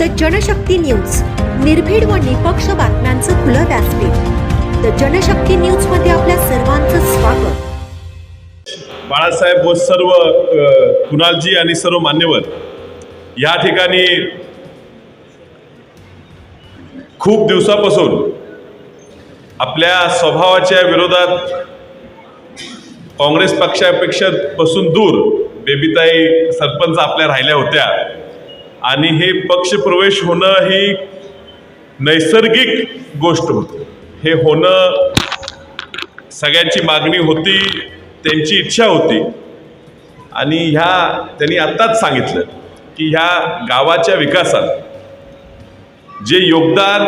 The Janshakti news. निर्भीड व निपक्ष बातम्यांचं खुलं व्यासपीठ. द जनशक्ती न्यूजमध्ये आपल्या सर्वांचं स्वागत. बाळासाहेब व सर्व कुणालजी आणि सर्व मान्यवर या ठिकाणी खूप दिवसापासून आपल्या स्वभावाच्या विरोधात काँग्रेस पक्षापेक्षा पासून दूर बेबीताई सरपंच आपल्या राहिल्या होत्या. आणि हे पक्षप्रवेश होणं ही नैसर्गिक गोष्ट होती. हे होणं सगळ्यांची मागणी होती त्यांची इच्छा होती. आणि ह्या त्यांनी आत्ताच सांगितलं की ह्या गावाच्या विकासात जे योगदान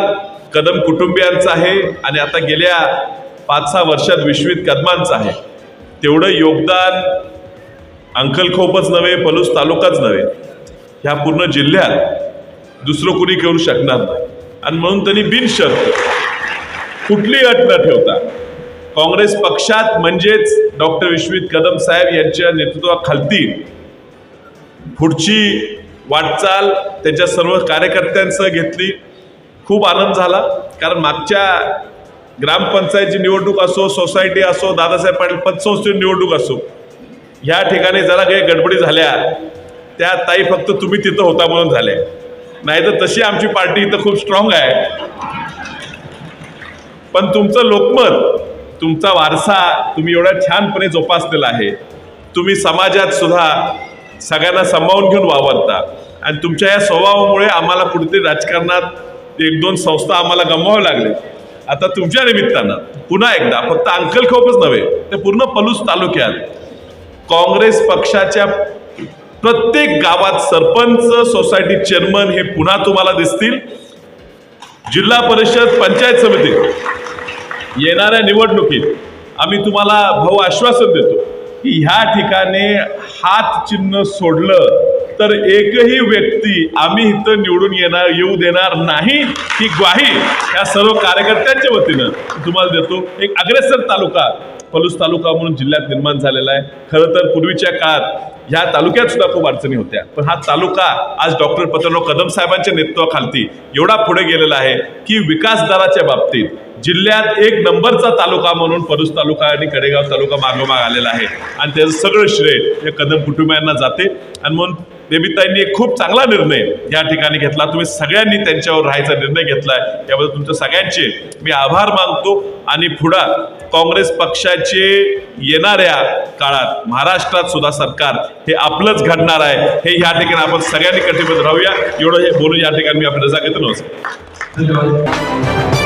कदम कुटुंबियांचं आहे आणि आता गेल्या पाच सहा वर्षात विश्वित कदमांचं आहे तेवढं योगदान अंकलखोपच नव्हे पलूस तालुकाच नव्हे. ह्या पूर्ण जिल्ह्यात दुसरं कुणी करू शकणार नाही. आणि म्हणून त्यांनी बिनशर्त कुठली अट न ठेवता काँग्रेस पक्षात म्हणजेच डॉक्टर विश्वित कदम साहेब यांच्या नेतृत्वाखालती पुढची वाटचाल त्यांच्या सर्व कार्यकर्त्यांसह घेतली. खूप आनंद झाला. कारण मागच्या ग्रामपंचायतची निवडणूक असो सोसायटी असो दादासाहेब पाटील पतसंस्थेची निवडणूक असो ह्या ठिकाणी जरा काही गडबडी झाल्या. त्या ताई फक्त तुम्ही तिथं होता म्हणून झाल्या नाही तर तशी आमची पार्टी इथं खूप स्ट्रॉंग आहे. पण तुमचं लोकमत तुमचा वारसा तुम्ही एवढा छानपणे जोपासलेला आहे. तुम्ही समाजात सुद्धा सगळ्यांना सामावून घेऊन वावरता. आणि तुमच्या या स्वभावामुळे आम्हाला कुठेतरी राजकारणात एक दोन संस्था आम्हाला गमवावे लागले आता तुमच्या निमित्तानं पुन्हा एकदा फक्त अंकलखोपच नव्हे ते पूर्ण पलूस तालुक्यात काँग्रेस पक्षाच्या प्रत्येक गावात सरपंच सोसायटी चेअरमन हे पुन्हा तुम्हाला दिसतील. जिल्हा परिषद पंचायत समिती येणाऱ्या निवडणुकीत आम्ही तुम्हाला भाऊ आश्वासन देतो की ह्या ठिकाणी हात चिन्ह सोडलं तर एकही व्यक्ती आम्ही इथं निवडून येणार येऊ देणार नाही ही ग्वाही या सर्व कार्यकर्त्यांच्या वतीनं तुम्हाला देतो. एक अग्रेसर तालुका पलूस तालुका म्हणून जिल्ह्यात निर्माण झालेला आहे. खरं तर पूर्वीच्या काळात ह्या तालुक्यात सुद्धा खूप अडचणी होत्या. पण हा तालुका आज डॉक्टर पतनराव कदम साहेबांच्या नेतृत्वाखालती एवढा पुढे गेलेला आहे की विकास दराच्या बाबतीत जिल्ह्यात एक नंबरचा तालुका म्हणून परुस तालुका आणि कडेगाव तालुका मागोमाग आलेला आहे. आणि त्याचं सगळं श्रेय या कदम कुटुंबियांना जाते. आणि म्हणून बेबीताईंनी एक खूप चांगला निर्णय या ठिकाणी घेतला. तुम्ही सगळ्यांनी त्यांच्यावर राहायचा निर्णय घेतलाय. त्याबद्दल तुमच्या सगळ्यांचे मी आभार मानतो. आणि पुढं काँग्रेस पक्षाचे येणाऱ्या काळात महाराष्ट्रात सुद्धा सरकार हे आपलंच घडणार आहे. हे या ठिकाणी आपण सगळ्यांनी कटिबद्ध राहूया. एवढं हे बोलून या ठिकाणी मी आपली रजा घेतो. नमस्कार. धन्यवाद.